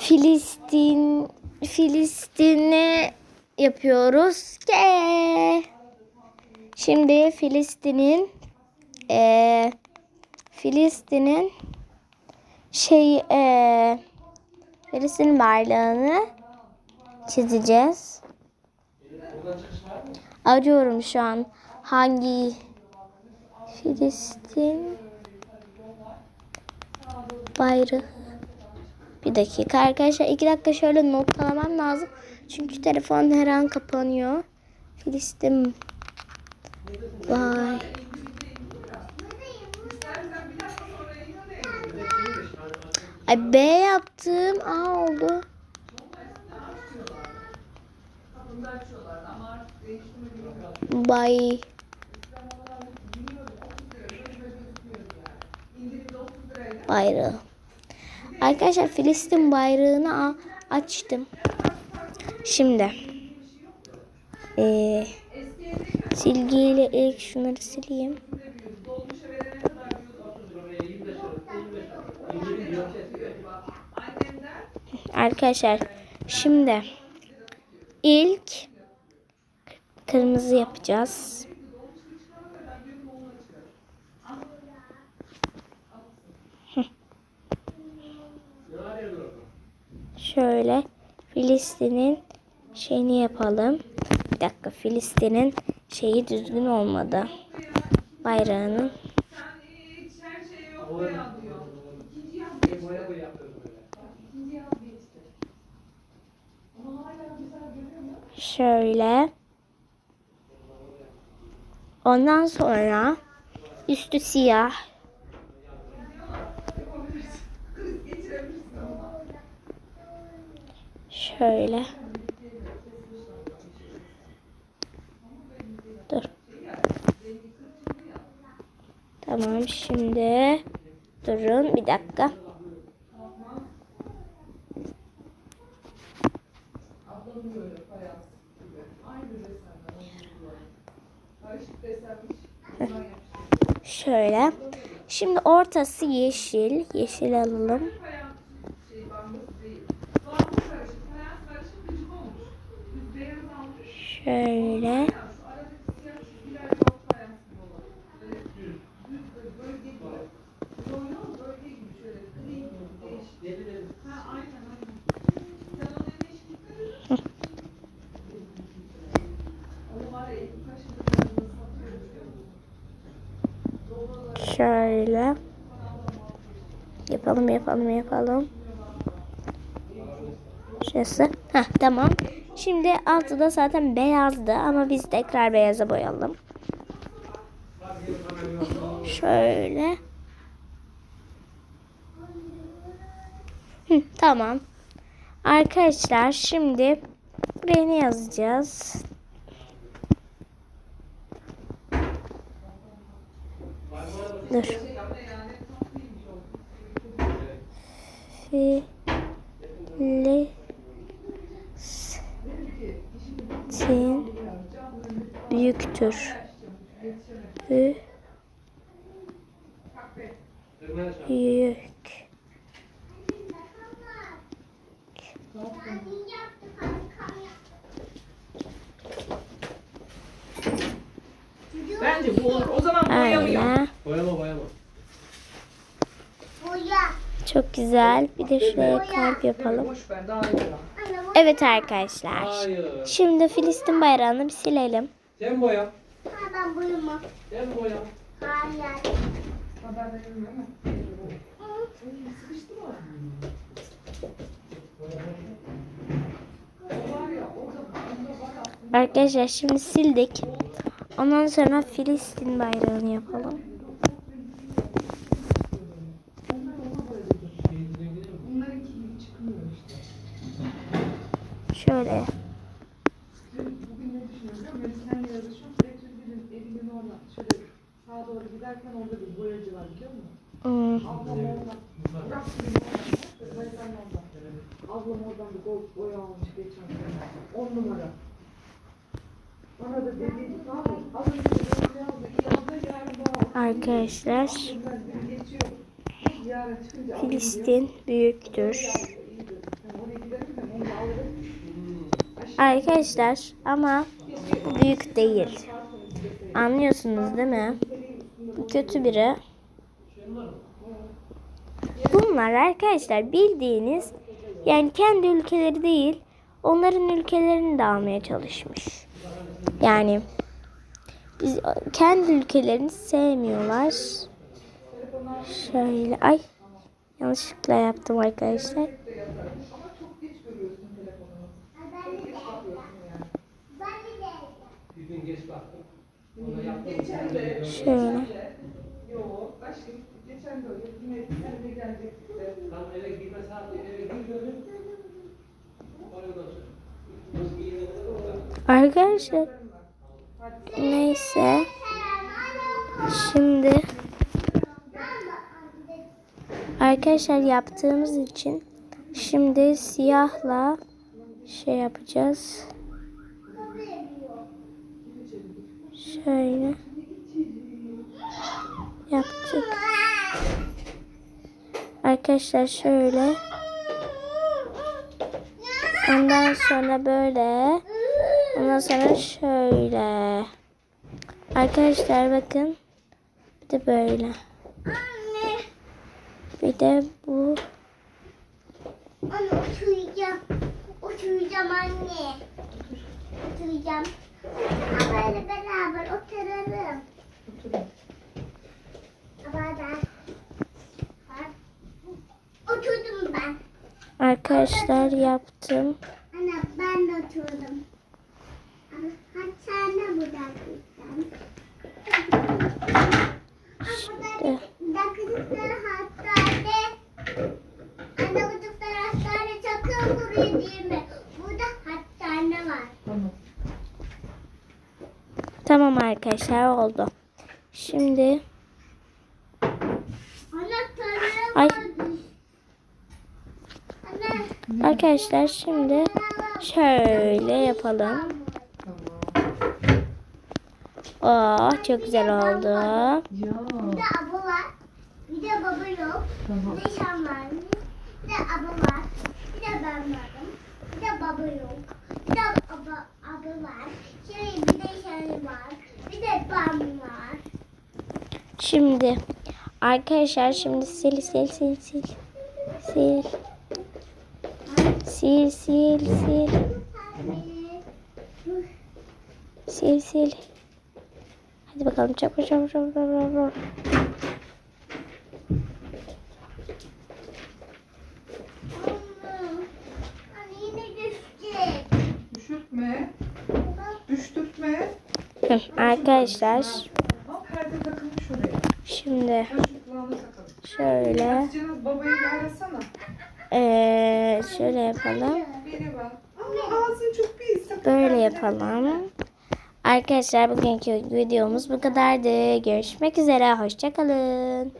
Filistin Filistin'i yapıyoruz. Ke. Şimdi Filistin'in eee Filistin'in şey eee Filistin bayrağını çizeceğiz. Arıyorum şu an hangi Filistin bayrağı. Bir dakika arkadaşlar iki dakika şöyle notlamam lazım. Çünkü telefon her an kapanıyor. Filistin Vay. Ay B yaptım. A oldu. Bay. Bayrağı. Arkadaşlar Filistin bayrağını açtım. Şimdi. Ee, silgiyle ilk şunları sileyim. Arkadaşlar şimdi ilk kırmızı yapacağız. Hı. Şöyle Filistin'in şeyini yapalım. Bir dakika Filistin'in şeyi düzgün olmadı. Bayrağının. Şöyle. Ondan sonra üstü siyah. Şöyle. Dur. Tamam şimdi durun bir dakika. Şöyle. Şimdi ortası yeşil. Yeşil alalım. Şöyle. Şöyle. Yapalım yapalım yapalım. Şurası. Heh, tamam. Şimdi altı da zaten beyazdı ama biz tekrar beyaza boyayalım. Şöyle. Hı, tamam. Arkadaşlar şimdi buraya ne yazacağız? Dur. Filistin büyüktür. Büyük. Bence bu olur. O zaman boyamayalım. Aynen. Boyama boyama. Çok güzel. Bir de şuraya kalp yapalım. Evet arkadaşlar. Hayır. Şimdi Filistin bayrağını bir silelim. Sen boya. Ben buyurma. Boya. Hayır. Sıkıştı mı? Aslında. Arkadaşlar şimdi sildik. Ondan sonra Filistin bayrağını yapalım. Şöyle. Ablam oradan bir gol boya almış geçen sene. On numara. Bana da dedi tamam az önce de böyle yazdı. İyi yazdı yarın bana Arkadaşlar. Filistin büyüktür. Arkadaşlar ama büyük değil. Anlıyorsunuz değil mi? Kötü biri. Bunlar arkadaşlar bildiğiniz yani kendi ülkeleri değil onların ülkelerini de almaya çalışmış. Yani biz kendi ülkelerini sevmiyorlar. Şöyle ay yanlışlıkla yaptım arkadaşlar. Şöyle. Yok aşkım geçen de öyle. Yine sen de gelecektik de. Tam eve girme saati eve girmiyordum. Ondan sonra. Nasıl giyinmeden orada. Arkadaşlar neyse şimdi arkadaşlar yaptığımız için şimdi siyahla şey yapacağız. Şöyle yaptık. Arkadaşlar şöyle. Ondan sonra böyle. Ondan sonra şöyle. Arkadaşlar bakın. Bir de böyle. Bir de bu. Anne oturacağım. Oturacağım anne. Oturacağım. Böyle beraber oturalım. Oturdum ben. Arkadaşlar yaptım. Anne ben de oturdum. Ama kaç tane buradan gittim. İşte. Dakikler hastane. Anne bu çocuklar hastane sakın buraya değil mi? Burada hastane var. Tamam. Tamam arkadaşlar oldu. Şimdi Ay. arkadaşlar şimdi şöyle yapalım. Oh çok güzel oldu. Bir de abla var. Bir de baba yok. Bir de var. Bir de abla var. Bir de ben varım. Bir de baba yok. Bir de abla, abla var. Şey bir de sen var. Bir de ben var. Şimdi arkadaşlar şimdi sil sil sil sil. Sil. Sil sil sil. Sil sil. Hadi bakalım çabuk çabuk çabuk çabuk. çabuk. Anne yine düşecek. Düşürtme. Düştürtme. Hı, Arkadaşlar şimdi şöyle eee şöyle yapalım. Böyle yapalım. Arkadaşlar bugünkü videomuz bu kadardı. Görüşmek üzere. Hoşçakalın.